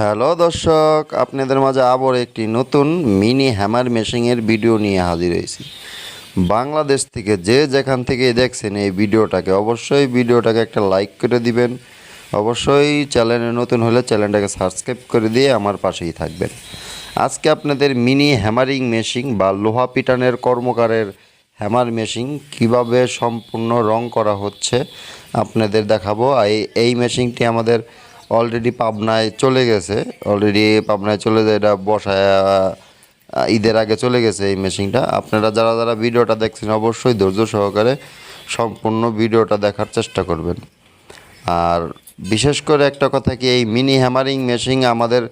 Hello দর্শক, আপনাদের মাঝে আবার একটি নতুন মিনি হ্যামার মেশিংয়ের ভিডিও নিয়ে হাজির হয়েছি। বাংলাদেশ থেকে যে যেখান থেকে দেখছেন এই ভিডিওটাকে অবশ্যই ভিডিওটাকে একটা লাইক করে দিবেন। অবশ্যই চ্যানেলে নতুন হলে চ্যানেলটাকে সাবস্ক্রাইব করে দিয়ে আমার পাশেই থাকবেন। আজকে আপনাদের মিনি হ্যামারিং মেশিন বা লোহা পিটানের কর্মকারের হ্যামার মেশিন কীভাবে সম্পূর্ণ রং করা হচ্ছে আপনাদের দেখাবো। এই এই মেশিনটি আমাদের অলরেডি পাবনায় চলে গেছে। অলরেডি পাবনায় চলে যায়, এটা বসায় ঈদের আগে চলে গেছে এই মেশিনটা। আপনারা যারা যারা ভিডিওটা দেখছেন, অবশ্যই ধৈর্য সহকারে সম্পূর্ণ ভিডিওটা দেখার চেষ্টা করবেন। আর বিশেষ করে একটা কথা কি, এই মিনি হ্যামারিং মেশিন আমাদের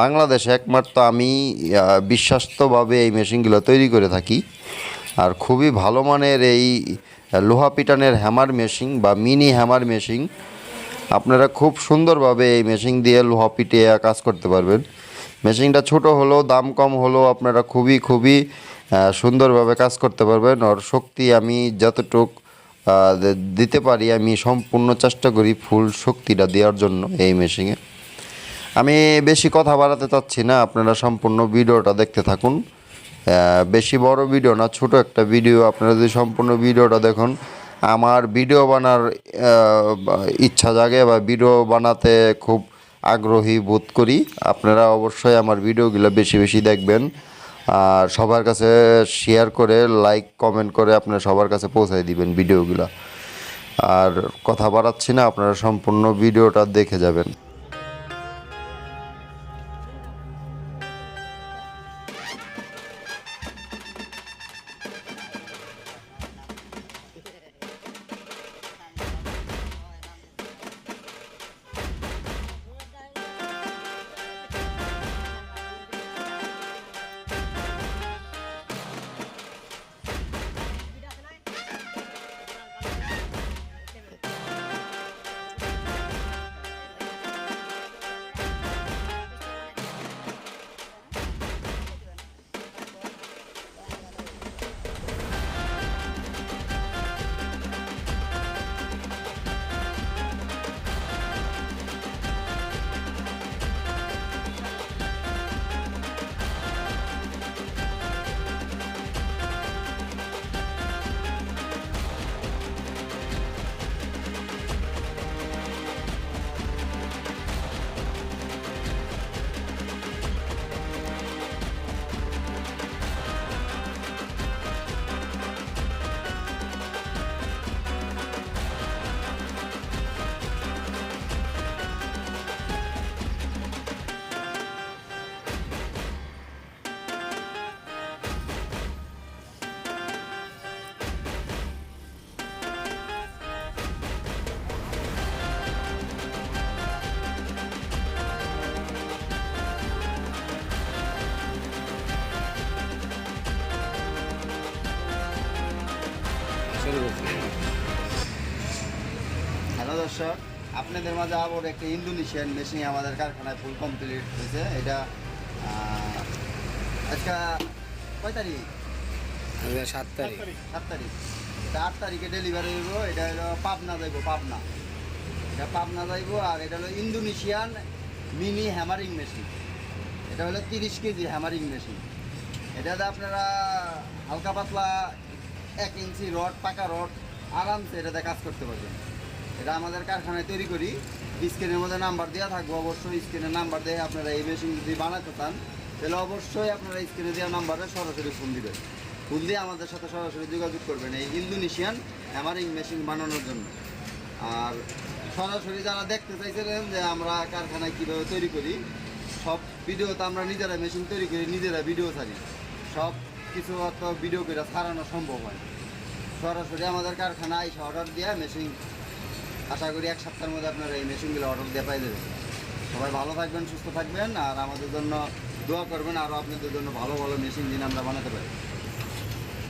বাংলাদেশে একমাত্র আমি বিশ্বাস্তভাবে এই মেশিনগুলো তৈরি করে থাকি। আর খুবই ভালো মানের এই লোহা পিটানের হ্যামার মেশিন বা মিনি হ্যামার মেশিন আপনারা খুব সুন্দরভাবে এই মেশিন দিয়ে লোহা পিটিয়ে কাজ করতে পারবেন। মেশিনটা ছোট হলেও, দাম কম হলেও আপনারা খুবই খুবই সুন্দরভাবে কাজ করতে পারবেন। আর শক্তি আমি যতটুক দিতে পারি, আমি সম্পূর্ণ চেষ্টা করি ফুল শক্তিটা দেওয়ার জন্য এই মেশিনে আমি বেশি কথা বাড়াতে চাচ্ছি না, আপনারা সম্পূর্ণ ভিডিওটা দেখতে থাকুন। বেশি বড় ভিডিও না, ছোট একটা ভিডিও। আপনারা যদি সম্পূর্ণ ভিডিওটা দেখুন আমার ভিডিও বানার ইচ্ছা জাগে বা ভিডিও বানাতে খুব আগ্রহী বোধ করি। আপনারা অবশ্যই আমার ভিডিওগুলো বেশি বেশি দেখবেন। আর সবার কাছে শেয়ার করে লাইক কমেন্ট করে আপনারা সবার কাছে পৌঁছায় দিবেন ভিডিওগুলো। আর কথা বাড়াচ্ছি না, আপনারা সম্পূর্ণ ভিডিওটা দেখে যাবেন। হ্যালো দর্শক আপনাদের মাঝে আবার একটা ইন্দোনেশিয়ান মেশিন আমাদের কারখানায় ফুল কমপ্লিট হয়েছে। এটা আজকে কয় তারিখ? সাত তারিখ। সাত তারিখ। এটা আট তারিখে ডেলিভারি হইব এটা হলো পাবনা যাইব পাবনা। এটা পাবনা যাইব আর এটা হলো ইন্দোনেশিয়ান মিনি হ্যামারিং মেশিন এটা হলো তিরিশ কেজি হ্যামারিং মেশিন এটাতে আপনারা হালকা পাতলা এক ইঞ্চি রড, পাকা রড, আরামসে এটাতে কাজ করতে পারবেন। এটা আমাদের কারখানায় তৈরি করি। স্ক্রিনের মধ্যে নাম্বার দেওয়া থাকবে, অবশ্যই স্ক্রিনের নাম্বার দিয়ে আপনারা এই মেশিন যদি বানাতে চান, তাহলে অবশ্যই আপনারা স্ক্রিনে দেওয়া নাম্বারে সরাসরি ফোন দিবেন। ফোন দিয়ে আমাদের সাথে সরাসরি যোগাযোগ করবেন এই ইন্দোনেশিয়ান হ্যামারিং মেশিন বানানোর জন্য। আর সরাসরি যারা দেখতে চাইছিলেন যে আমরা কারখানায় কীভাবে তৈরি করি, সব ভিডিও তো আমরা নিজেরা মেশিন তৈরি করি, নিজেরা ভিডিও ছাড়ি। সব কিছু অত ভিডিও করে সারানো সম্ভব হয়। সরাসরি আমাদের কারখানায় এসে অর্ডার দেওয়া মেশিন আশা করি এক সপ্তাহের মধ্যে আপনারা এই মেশিনগুলো অর্ডার দিয়ে পাই দেবেন সবাই ভালো থাকবেন, সুস্থ থাকবেন, আর আমাদের জন্য দোয়া করবেন আরও আপনাদের জন্য ভালো ভালো মেশিন দিন আমরা বানাতে পারি।